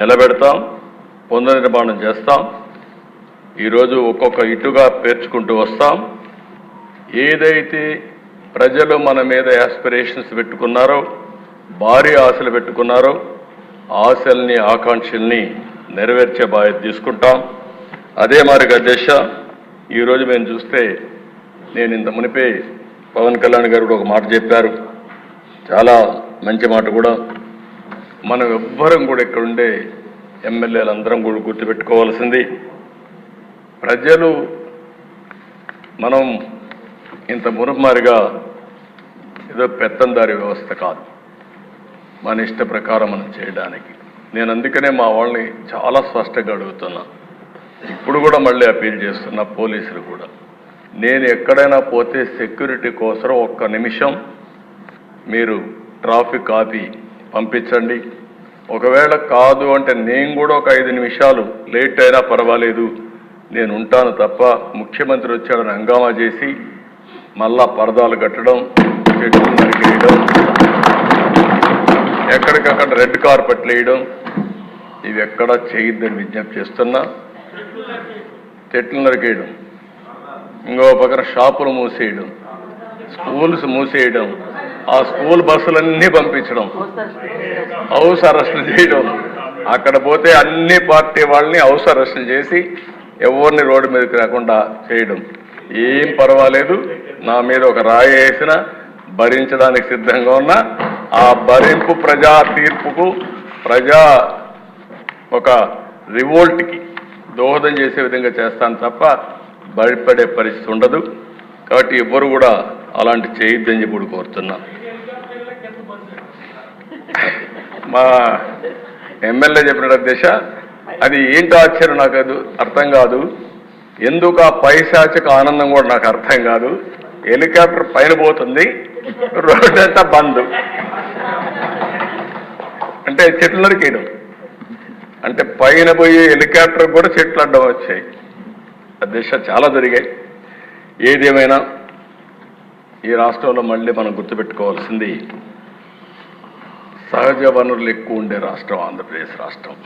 నిలబెడతాం పునర్నిర్మాణం చేస్తాం. ఈరోజు ఒక్కొక్క ఇటుగా పేర్చుకుంటూ వస్తాం. ఏదైతే ప్రజలు మన మీద యాస్పిరేషన్స్ పెట్టుకున్నారో భారీ ఆశలు పెట్టుకున్నారో ఆశల్ని ఆకాంక్షల్ని నెరవేర్చే బాధ్యత తీసుకుంటాం. అదే మరి అధ్యక్ష ఈరోజు మేము చూస్తే నేను ఇంత మునిపే పవన్ కళ్యాణ్ గారు కూడా ఒక మాట చెప్పారు. చాలా మంచి మాట కూడా. మనం ఎవ్వరం కూడా ఇక్కడ ఉండే ఎమ్మెల్యేలు అందరం కూడా గుర్తుపెట్టుకోవాల్సింది. ప్రజలు మనం ఇంత మురుమారిగా ఏదో పెత్తందారి వ్యవస్థ కాదు. మన ఇష్ట ప్రకారం మనం చేయడానికి. నేను అందుకనే మా వాళ్ళని చాలా స్పష్టంగా అడుగుతున్నా. ఇప్పుడు కూడా మళ్ళీ అపీల్ చేస్తున్నా పోలీసులు కూడా. నేను ఎక్కడైనా పోతే సెక్యూరిటీ కోసం ఒక్క నిమిషం మీరు ట్రాఫిక్ ఆపి పంపించండి. ఒకవేళ కాదు అంటే నేను కూడా ఒక ఐదు నిమిషాలు లేట్ అయినా పర్వాలేదు. నేను ఉంటాను తప్ప ముఖ్యమంత్రి వచ్చాడని హంగామా చేసి మళ్ళా పరదాలు కట్టడం చెట్లు నరికేయడం ఎక్కడికక్కడ రెడ్ కార్పెట్లు వేయడం ఇవి ఎక్కడా చేయొద్దని విజ్ఞప్తి చేస్తున్నా. చెట్లు నరికేయడం ఇంకో పక్కన షాపులు మూసేయడం స్కూల్స్ మూసేయడం ఆ స్కూల్ బస్సులన్నీ పంపించడం. హౌస్ అరెస్టులు చేయడం. అక్కడ పోతే అన్ని పార్టీ వాళ్ళని హౌస్ అరెస్టులు చేసి ఎవరిని రోడ్డు మీదకి రాకుండా చేయడం. ఏం పర్వాలేదు నా మీద ఒక రాయి వేసిన భరించడానికి సిద్ధంగా ఉన్నా ఆ భరింపు ప్రజా తీర్పుకు ప్రజా ఒక రివోల్ట్కి దోహదం చేసే విధంగా చేస్తాను తప్ప భయపడే పరిస్థితి ఉండదు. కాబట్టి ఎవ్వరు కూడా అలాంటి చేయొద్దని చెప్పి కూడా కోరుతున్నా. మా ఎమ్మెల్యే చెప్పిన దిశ అది ఏంటో ఆశ్చర్యం నాకు అర్థం కాదు. ఎందుకు ఆ పైశాచిక ఆనందం కూడా నాకు అర్థం కాదు. హెలికాప్టర్ పైన పోతుంది రోడ్డు అంతా బంద్. అంటే చెట్లు నరికేయడం. అంటే పైన పోయే హెలికాప్టర్ కూడా చెట్లు అడ్డం వచ్చాయి. ఆ దిశ చాలా జరిగాయి. ఏదేమైనా ఈ రాష్ట్రంలో మళ్ళీ మనం గుర్తుపెట్టుకోవాల్సింది సహజ వనరులు ఎక్కువ ఉండే రాష్ట్రం ఆంధ్రప్రదేశ్ రాష్ట్రం.